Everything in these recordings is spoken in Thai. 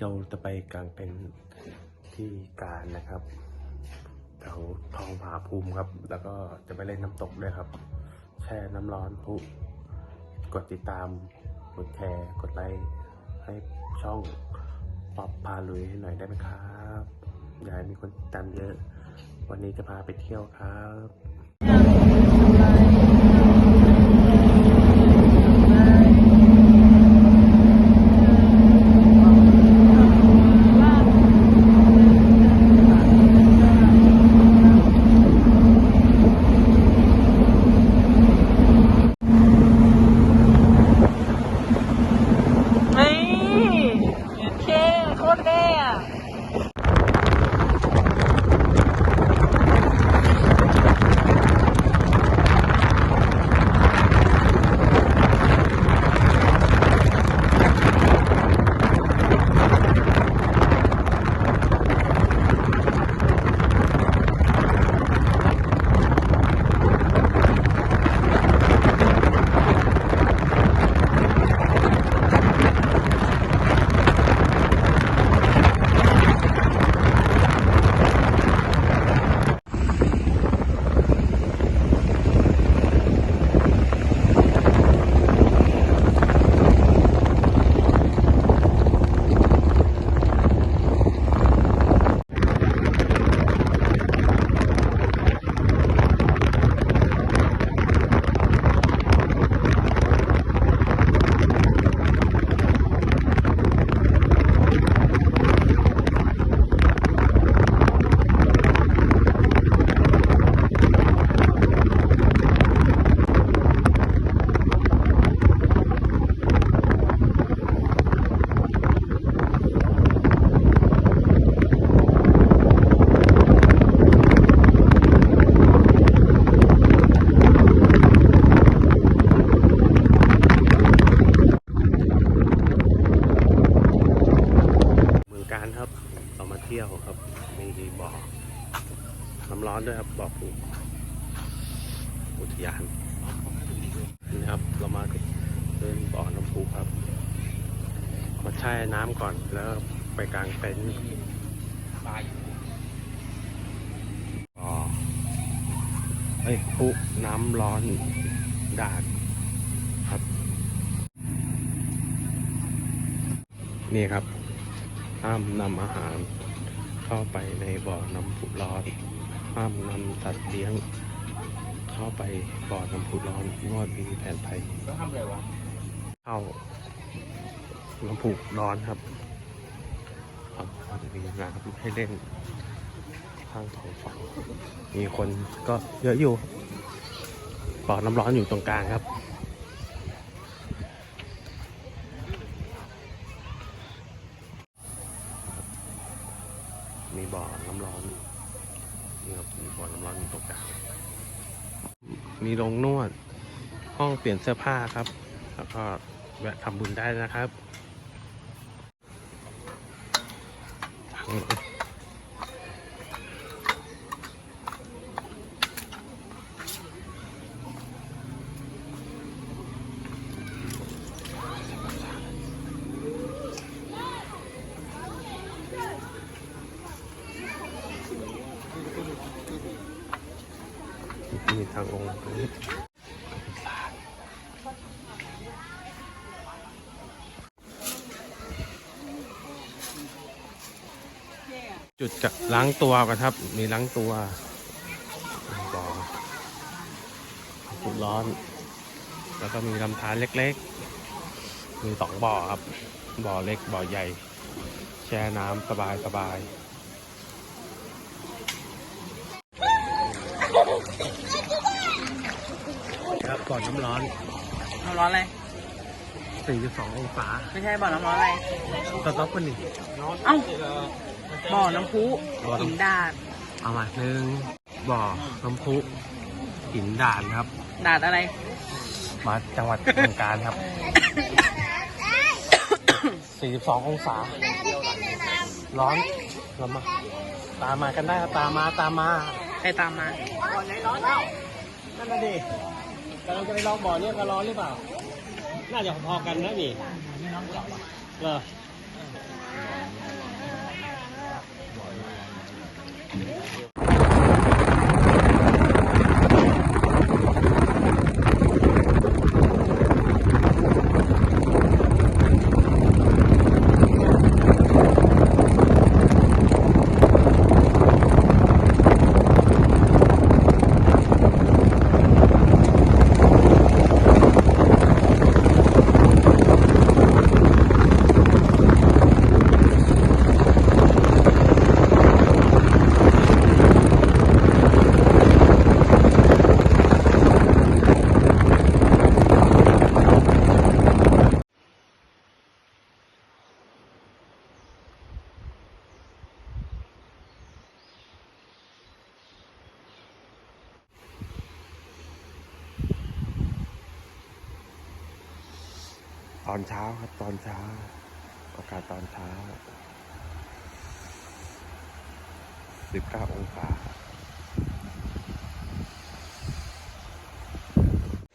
กลางเป็นที่การนะครับแถวทองผาภูมิครับ แล้วก็จะไปเล่นน้ำตกด้วยครับ แช่น้ำร้อนพุกดติดตาม กดแชร์ กดไลค์ให้ช่องป๊อปพาลุยให้หน่อยได้ไหมครับ อยากให้มีคนติดตามเยอะ วันนี้จะพาไปเที่ยวครับ ช่น้ำก่อนแล้วไปกลางเต็นท์บ่อเฮ้ยพุน้ำร้อนดาดครับ นี่ครับห้ามนำอาหารเข้าไปในบ่อน้ำพุร้อนห้ามนำสัตว์เลี้ยง เข้าไปบ่อน้ำพุร้อนงอดมีแผนไทยก็ทำอะไรวะเข้า น้ำพุร้อนครับครับมันจะมีน้ำให้เล่นข้างท้องฝั่งมีคนก็เยอะอยู่บ่อน้ำร้อนอยู่ตรงกลางครับมีบ่อน้ำร้อนนี่ครับมีบ่อน้ำร้อนอยู่ตรงกลาง มีโรงนวด ห้องเปลี่ยนเสื้อผ้าครับ แล้วก็แวะทำบุญได้นะครับ มีทางองค์ตร จุดจะล้างตัวกันครับ มีล้างตัวบ่อน้ำร้อน แล้วก็มีลำธารเล็กๆ มีสองบ่อครับ บ่อเล็กบ่อใหญ่ แช่น้ำสบายสบายครับบ่อน้ำร้อน น้ำร้อนอะไร 42องศาไม่ใช่บ่อน้ำร้อนอะไรสต็อปกันหนึ่งเอ้าบ่อน้ำพุบ่อน้ำหินดาดเอามาหนึ่งบ่อน้ำพุหินด่านครับ ดาดอะไร มาจังหวัดเมืองการครับ 42 องศา ร้อนเรามาตามมากันได้ครับตามมาตามมาใครตามมาบ่อไหนร้อนเล่านั่นน่ะดิกำลังจะไปลองบ่อเนี้ยก็ร้อนหรือเปล่า น่าจะพอกันนะนี่เหรอ ตอนเช้าครับ ตอนเช้า อากาศตอนเช้า 19 องศา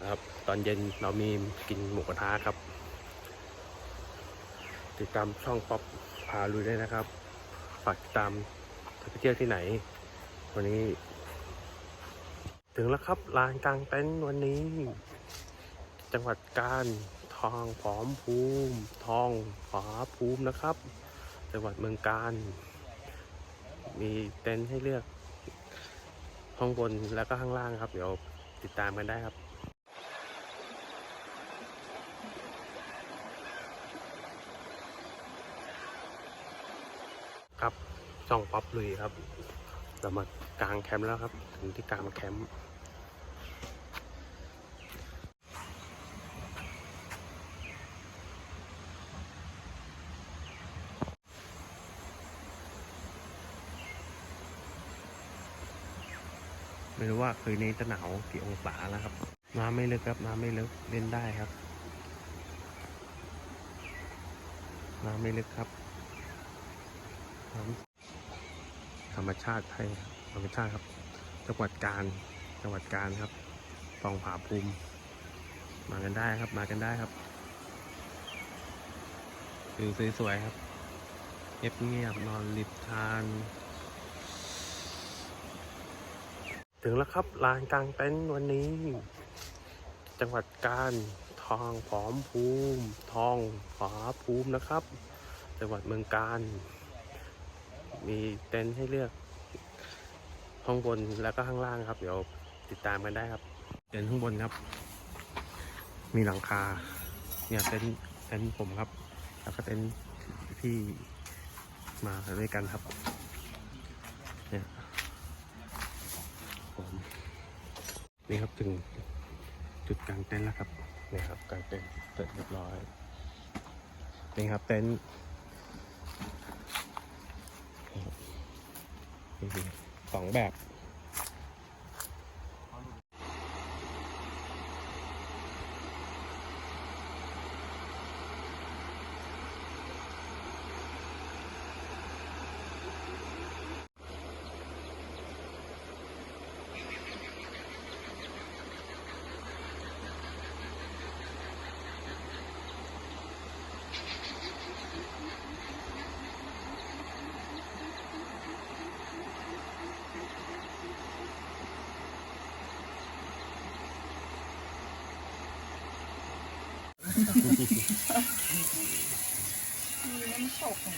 นะครับ ตอนเย็นเรามีกินหมูกระทะครับ ติดตามช่องป๊อปพาลุยได้นะครับ ฝากติดตามจะไปเที่ยวที่ไหน วันนี้ ถึงแล้วครับลานกลางเต็นท์วันนี้ จังหวัดกาญ ทองผอมภูมิ ทองผาภูมินะครับ จังหวัดเมืองกาญมีเต็นท์ให้เลือกข้างบนแล้วก็ข้างล่างครับ เดี๋ยวติดตามกันได้ครับครับช่องป๊อปลุยครับ เรามากลางแคมป์แล้วครับ ถึงที่กลางแคมป์ ไม่รู้ว่าคืนนี้จะหนาวกี่องศาแล้วครับ น้ำไม่ลึกครับ น้ำไม่ลึกเล่นได้ครับ น้ำไม่ลึกครับน้ำธรรมชาติไทยธรรมชาติครับ จังหวัดกาญจังหวัดกาญครับทองผาภูมิ มากันได้ครับ มากันได้ครับวิวสวยๆครับเงียบเงียบๆนอนริบทาน ถึงแล้วครับลานกลางเต็นท์วันนี้ จังหวัดกาญทองผอมภูมิ ทองผาภูมินะครับ จังหวัดเมืองกาญมีเต็นท์ให้เลือกข้างบนแล้วก็ข้างล่างครับ เดี๋ยวติดตามกันได้ครับ เต็นท์ข้างบนครับ มีหลังคา เนี่ยเต็นท์เต็นท์ผมครับ แล้วก็เต็นท์ที่มาด้วยกันครับ เนี่ยผม นี่ครับถึงจุดกลางเต็นท์แล้วครับนี่ครับกลางเต็นท์เสร็จเรียบร้อยนี่ครับเต็นท์มีสองแบบ มีน้ำตกอะ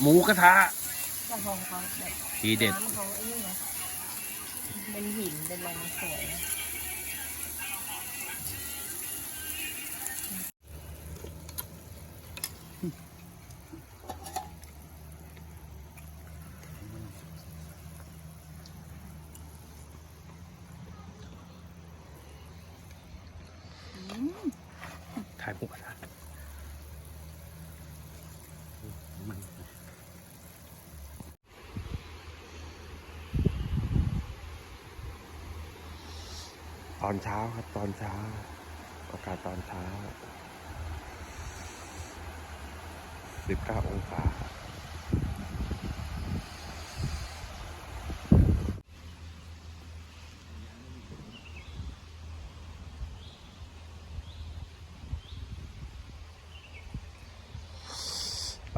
หมูกระทะแต่ของเขาแบบทีเด็ด น้ำเขาไอ้นี่นะเป็นหินเป็นอะไรมันสวยนะ ถ่ายหมูกระทะมัน ตอนเช้าครับ ตอนเช้า อากาศตอนเช้า 19 องศา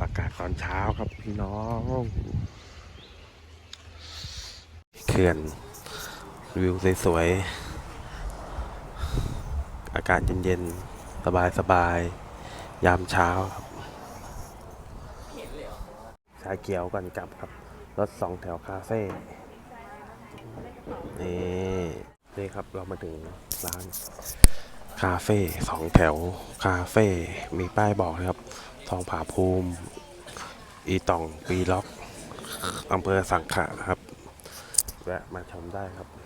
อากาศตอนเช้าครับพี่น้องเขื่อนวิวสวยๆากาศเย็นๆ สบายๆ ยามเช้าครับชาเขียวก่อนกลับครับ รถสองแถวคาเฟ่ นี่ นี่ครับเรามาถึงร้าน คาเฟ่สองแถวคาเฟ่ มีป้ายบอกนะครับ ทองผาภูมิ อีตองปีล็อกอำเภอสังขะครับ แวะมาชมได้ครับ